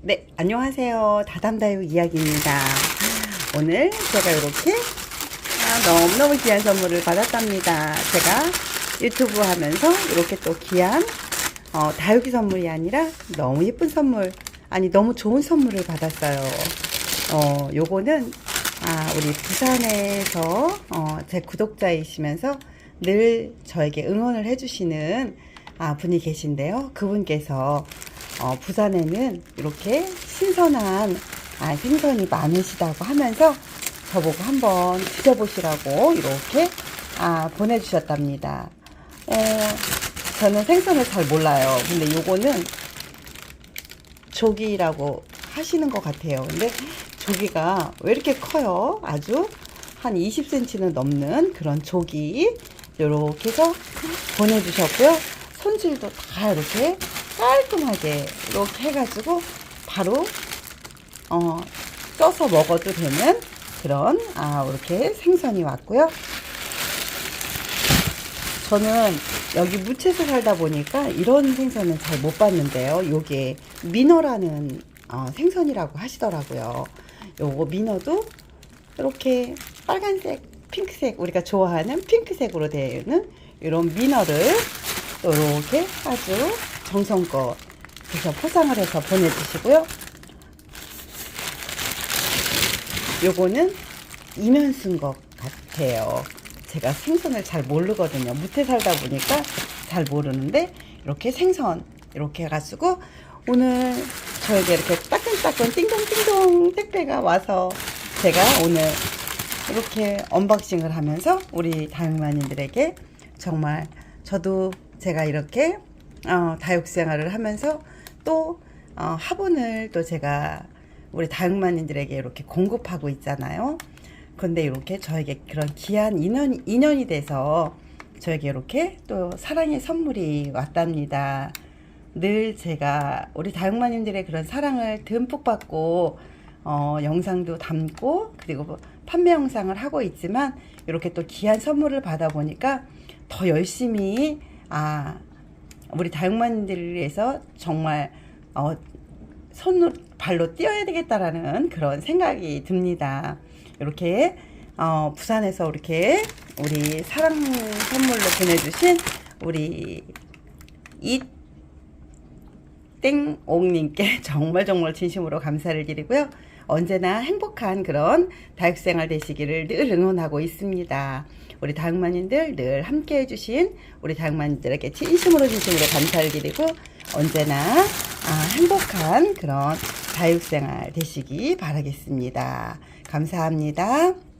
네, 안녕하세요. 다담다육 이야기입니다. 오늘 제가 이렇게 아, 너무너무 귀한 선물을 받았답니다. 제가 유튜브 하면서 이렇게 또 귀한 어, 다육이 선물이 아니라 너무 예쁜 선물, 아니 너무 좋은 선물을 받았어요. 어, 요거는 아, 우리 부산에서 어, 제 구독자이시면서 늘 저에게 응원을 해주시는 아, 분이 계신데요. 그분께서 어, 부산에는 이렇게 신선한 아, 생선이 많으시다고 하면서 저보고 한번 드셔보시라고 이렇게 아, 보내주셨답니다. 어, 저는 생선을 잘 몰라요. 근데 요거는 조기라고 하시는 것 같아요. 근데 조기가 왜 이렇게 커요? 아주 한 20cm는 넘는 그런 조기 이렇게 해서 보내주셨고요. 손질도 다 이렇게 깔끔하게 이렇게 해가지고 바로 어, 써서 먹어도 되는 그런 아 이렇게 생선이 왔고요. 저는 여기 무채소 살다 보니까 이런 생선은 잘 못 봤는데요. 요게 민어라는 어, 생선이라고 하시더라고요. 요거 민어도 이렇게 빨간색, 핑크색 우리가 좋아하는 핑크색으로 되는 이런 민어를 이렇게 아주 정성껏 그래서 포장을 해서 보내주시고요. 요거는 이면순 것 같아요. 제가 생선을 잘 모르거든요. 무태 살다 보니까 잘 모르는데 이렇게 생선 이렇게 해가지고 오늘 저에게 이렇게 따끈따끈 띵동띵동 택배가 와서 제가 오늘 이렇게 언박싱을 하면서 우리 다육마님들에게 정말 저도 제가 이렇게 어, 다육 생활을 하면서 또 어, 화분을 또 제가 우리 다육마님들에게 이렇게 공급하고 있잖아요. 근데 이렇게 저에게 그런 귀한 인연, 인연이 돼서 저에게 이렇게 또 사랑의 선물이 왔답니다. 늘 제가 우리 다육마님들의 그런 사랑을 듬뿍 받고 어, 영상도 담고 그리고 판매 영상을 하고 있지만 이렇게 또 귀한 선물을 받아 보니까 더 열심히 아 우리 다육마님들을 위해서 정말 어, 손으로 발로 뛰어야 되겠다라는 그런 생각이 듭니다. 이렇게 어, 부산에서 이렇게 우리 사랑 선물로 보내주신 우리 이 땡옥님께 정말 정말 진심으로 감사를 드리고요. 언제나 행복한 그런 다육생활 되시기를 늘 응원하고 있습니다. 우리 다육마님들 늘 함께 해주신 우리 다육마님들에게 진심으로 진심으로 감사를 드리고 언제나 아, 행복한 그런 다육생활 되시기 바라겠습니다. 감사합니다.